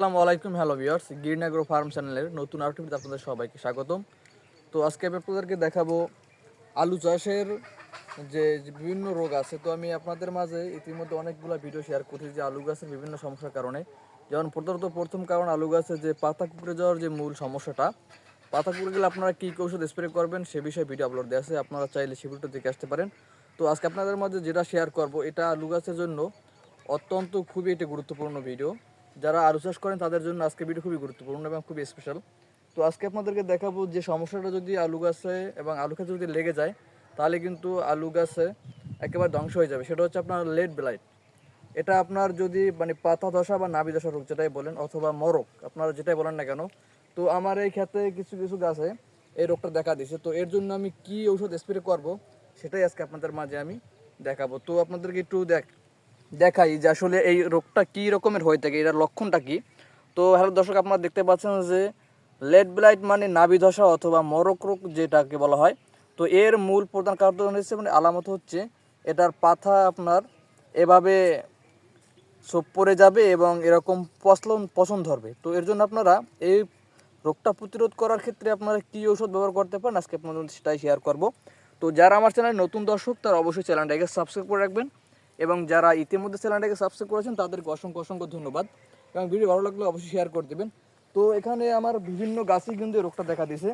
আসসালামু আলাইকুম, hello viewers. Green agro farm চ্যানেলের নতুন আর্টিভিতে আপনাদের সবাইকে স্বাগতম। তো আজকে আমি আপনাদেরকে দেখাবো আলু চাষের যে বিভিন্ন রোগ আছে। তো আমি আপনাদের মাঝে ইতিমধ্যে অনেকগুলো ভিডিও শেয়ার করছি যে আলু গাছের বিভিন্ন সমস্যার কারণে। যেমন প্রথমত প্রথম কারণ আলু গাছের যে পাতা কুকড়ে যাওয়ার যে মূল সমস্যাটা, পাতা কুকড়ে গেলে আপনারা কী ওষুধ স্প্রে করবেন সে বিষয়ে ভিডিও আপলোড দেওয়া আছে। আপনারা চাইলে সে ভিডিওটা দেখে আসতে পারেন। তো আজকে আপনাদের মাঝে যেটা শেয়ার করব, এটা আলু গাছের জন্য অত্যন্ত খুবই একটি গুরুত্বপূর্ণ ভিডিও যারা আলু চাষ করেন, তাদের জন্য আজকে ভিডিও খুবই গুরুত্বপূর্ণ এবং খুবই স্পেশাল তো আজকে আপনাদেরকে দেখাবো যে সমস্যাটা যদি আলু গাছে এবং আলু গাছে যদি লেগে যায়, তাহলে কিন্তু আলু গাছে একেবারে ধ্বংস হয়ে যাবে। সেটা হচ্ছে আপনার লেড ব্লাইট। এটা আপনার যদি মানে পাতা ধসা বা নাবি ধসা রোগ যেটাই বলেন অথবা মরক, আপনারা যেটাই বলেন না কেন, তো আমার এই ক্ষেত্রে কিছু কিছু গাছে এই রোগটা দেখা দিয়েছে। তো এর জন্য আমি কি ঔষধ স্প্রে করব, সেটাই আজকে আপনাদের মাঝে আমি দেখাবো। তো আপনাদেরকে একটু দেখ দেখাই যে আসলে এই রোগটা কি রকমের হয়ে থাকে, এটার লক্ষণটা কি? তো হ্যালো দর্শক, আপনারা দেখতে পাচ্ছেন যে লেড ব্লাইট মানে নাভি ধসা অথবা মরক রোগ যেটাকে বলা হয়। তো এর মূল প্রধান কারণ হচ্ছে মানে আলামত হচ্ছে এটার পাতা আপনার এভাবে সব পড়ে যাবে এবং এরকম পচলন, পচন ধরবে। তো এর জন্য আপনারা এই রোগটা প্রতিরোধ করার ক্ষেত্রে আপনারা কী ওষুধ ব্যবহার করতে পারেন, আজকে আপনাদের সেটাই শেয়ার করব। তো যারা আমার চ্যানেলে নতুন দর্শক, তারা অবশ্যই চ্যানেলটাকে সাবস্ক্রাইব করে রাখবেন। এবং যারা ইতিমধ্যে চ্যানেলটাকে সাবস্ক্রাইব করেছেন, তাদেরকে অসংখ্য অসংখ্য ধন্যবাদ। এবং ভিডিও ভালো লাগলে অবশ্যই শেয়ার করে দেবেন। তো এখানে আমার বিভিন্ন গাছই কিন্তু রোগটা দেখা দিয়েছে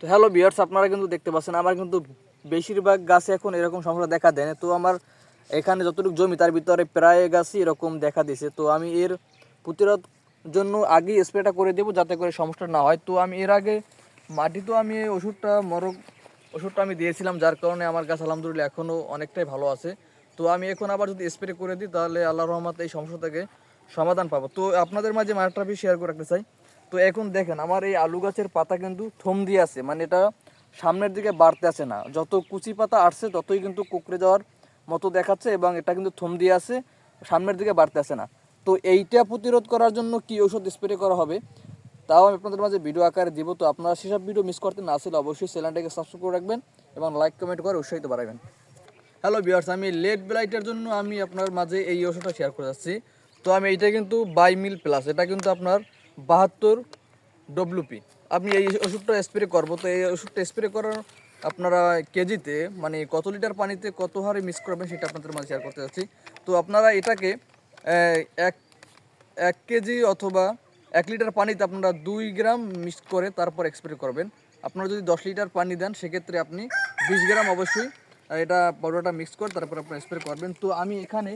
তো হ্যালো বিয়ার্স আপনারা কিন্তু দেখতে পাচ্ছেন, আমার কিন্তু বেশিরভাগ গাছে এখন এরকম সমস্যা দেখা দেয় তো আমার এখানে যতটুকু জমি, তার ভিতরে প্রায় গাছই এরকম দেখা দিয়েছে তো আমি এর প্রতিরোধ জন্য আগেই স্প্রেটা করে দেবো, যাতে করে সমস্যা না হয়। তো আমি এর আগে মাটি তো আমি ওষুধটা, মরক ওষুধটা আমি দিয়েছিলাম, যার কারণে আমার গাছ আলহামদুলিল্লাহ এখনও অনেকটাই ভালো আছে। তো আমি এখন আবার যদি স্প্রে করে দিই, তাহলে আল্লাহ রহমত এই সমস্যা থেকে সমাধান পাবো। তো আপনাদের মাঝে আমি শেয়ার করে রাখতে চাই। তো এখন দেখেন, আমার এই আলু গাছের পাতা কিন্তু থম দিয়ে আছে মানে এটা সামনের দিকে বাড়তে আছে না। যত কুচি পাতা আসছে ততই কিন্তু কুকড়ে যাওয়ার মতো দেখাচ্ছে এবং এটা কিন্তু থম দিয়ে আছে, সামনের দিকে বাড়তে আছে না। তো এইটা প্রতিরোধ করার জন্য কি ওষুধ স্প্রে করা হবে? তাও আমি আপনাদের মাঝে ভিডিও আকারে দিব। তো আপনারা সেসব ভিডিও মিস করতে না আসলে অবশ্যই চ্যানেলটাকে সাবস্ক্রাইব করে রাখবেন এবং লাইক কমেন্ট করে উৎসাহিত বাড়াবেন। হ্যালো বিয়ার্স আমি লেড ব্লাইটের জন্য আমি আপনার মাঝে এই ওষুধটা শেয়ার করে যাচ্ছি। তো আমি এইটা কিন্তু বাই মিল প্লাস এটা কিন্তু আপনার বাহাত্তর ডব্লিউপি আমি এই ওষুধটা স্প্রে করব। তো এই ওষুধটা স্প্রে করার আপনারা কেজিতে মানে কত লিটার পানিতে কত হারে মিক্স করবেন সেটা আপনাদের মাঝে শেয়ার করতে যাচ্ছি। তো আপনারা এটাকে এক এক কেজি অথবা এক লিটার পানিতে আপনারা দুই গ্রাম মিক্স করে তারপর স্প্রে করবেন। আপনারা যদি দশ লিটার পানি দেন, সেক্ষেত্রে আপনি বিশ গ্রাম অবশ্যই এটা পাউডারটা মিক্স করে তারপর আপনি স্প্রে করবেন। তো আমি এখানে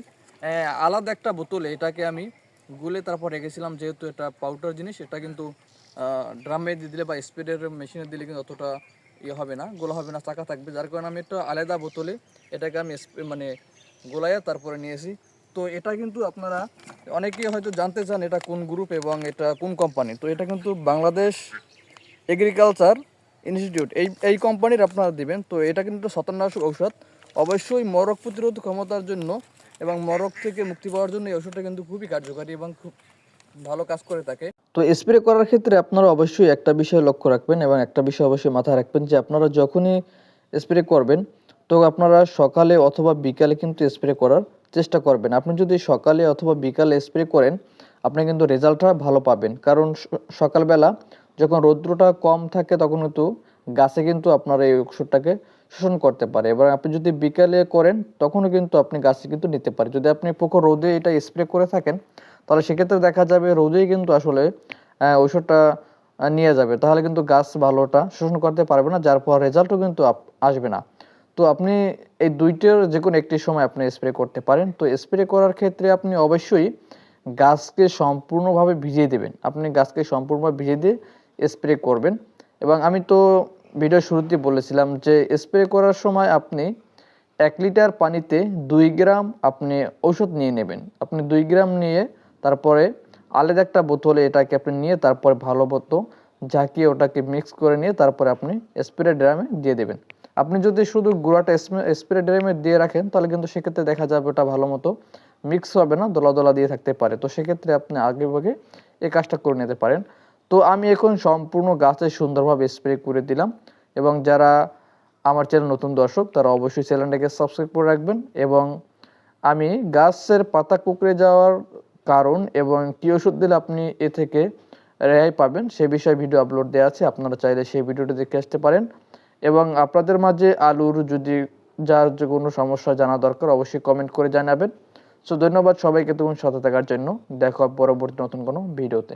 আলাদা একটা বোতলে এটাকে আমি গুলে তারপর রেখেছিলাম, যেহেতু এটা পাউডার জিনিস, এটা কিন্তু ড্রামে দিয়ে দিলে বা স্প্রের মেশিনে দিলে কিন্তু অতটা ইয়ে হবে না, গোলা হবে না, চাকা থাকবে। যার কারণে আমি একটা আলাদা বোতলে এটাকে আমি মানে গোলাইয়া তারপরে নিয়েছি। তো এটা কিন্তু আপনারা, অনেকেই হয়তো জানতে চান এটা কোন গ্রুপ এবং এটা কোন কোম্পানি তো এটা কিন্তু বাংলাদেশ এগ্রিকালচার ইনস্টিটিউট। এই এই কোম্পানির আপনারা দিবেন, তো এটা কিন্তু শতান্নাশক ঔষধ। অবশ্যই মরক প্রতিরোধ ক্ষমতার জন্য এবং মরক থেকে মুক্তি পাওয়ার জন্য এই ওষুধটা কিন্তু খুবই কার্যকারী এবং খুব ভালো কাজ করে থাকে। তো স্প্রে করার ক্ষেত্রে আপনারা অবশ্যই একটা বিষয় লক্ষ্য রাখবেন এবং একটা বিষয় অবশ্যই মাথায় রাখবেন যে আপনারা যখনই স্প্রে করবেন, তো আপনারা সকালে অথবা বিকালে কিন্তু স্প্রে করার চেষ্টা করবেন। আপনি যদি সকালে অথবা বিকালে স্প্রে করেন, আপনি কিন্তু রেজাল্টটা ভালো পাবেন। কারণ সকালবেলা যখন রৌদ্রটা কম থাকে তখন কিন্তু গাছে কিন্তু আপনার এই ওষুধটাকে শোষণ করতে পারে। এবার আপনি যদি বিকালে করেন, তখনও কিন্তু আপনি গাছে কিন্তু নিতে পারে যদি আপনি পোকো রোদে এটা স্প্রে করে থাকেন, তাহলে সেক্ষেত্রে দেখা যাবে রোদেই কিন্তু আসলে ওষুধটা নিয়ে যাবে। তাহলে কিন্তু গাছ ভালোটা শোষণ করতে পারবে না, যার ফলে রেজাল্টও কিন্তু আসবে না। তো আপনি এই দুইটার যে কোনো একটি সময় আপনি স্প্রে করতে পারেন। তো স্প্রে করার ক্ষেত্রে আপনি অবশ্যই গাছকে সম্পূর্ণভাবে ভিজিয়ে দেবেন। আপনি গাছকে সম্পূর্ণভাবে ভিজিয়ে দিয়ে স্প্রে করবেন। এবং আমি তো ভিডিও শুরুতেই বলেছিলাম যে স্প্রে করার সময় আপনি এক লিটার পানিতে দুই গ্রাম আপনি ওষুধ নিয়ে নেবেন। আপনি দুই গ্রাম নিয়ে তারপরে আলাদা একটা বোতলে এটাকে আপনি নিয়ে তারপরে ভালো মতো ঝাঁকিয়ে ওটাকে মিক্স করে নিয়ে তারপরে আপনি স্প্রে ড্রামে দিয়ে দেবেন। আপনি যদি শুধু গুঁড়াটা স্প্রে ড্রামে দিয়ে রাখেন, তাহলে কিন্তু সেক্ষেত্রে দেখা যাবে ওটা ভালো মতো মিক্স হবে না, দলা দলা দিয়ে থাকতে পারে। তো সেক্ষেত্রে আপনি আগে ভাগে এই কাজটা করে নিতে পারেন। তো আমি এখন সম্পূর্ণ গাছে সুন্দরভাবে স্প্রে করে দিলাম এবং যারা আমার চ্যানেল নতুন দর্শক, তারা অবশ্যই চ্যানেলটাকে সাবস্ক্রাইব করে রাখবেন এবং আমি গাছের পাতা কুকড়ে যাওয়ার কারণ এবং কী ওষুধ দিলে আপনি এ থেকে রেহাই পাবেন সে বিষয়ে ভিডিও আপলোড দেওয়া আছে, আপনারা চাইলে সেই ভিডিওটি দেখে আসতে পারেন। এবং আপনাদের মাঝে আলুর যদি যার যে কোনো সমস্যা জানা দরকার, অবশ্যই কমেন্ট করে জানাবেন। সো ধন্যবাদ সবাইকে তখন সাথে থাকার জন্য। দেখা পরবর্তী নতুন কোনো ভিডিওতে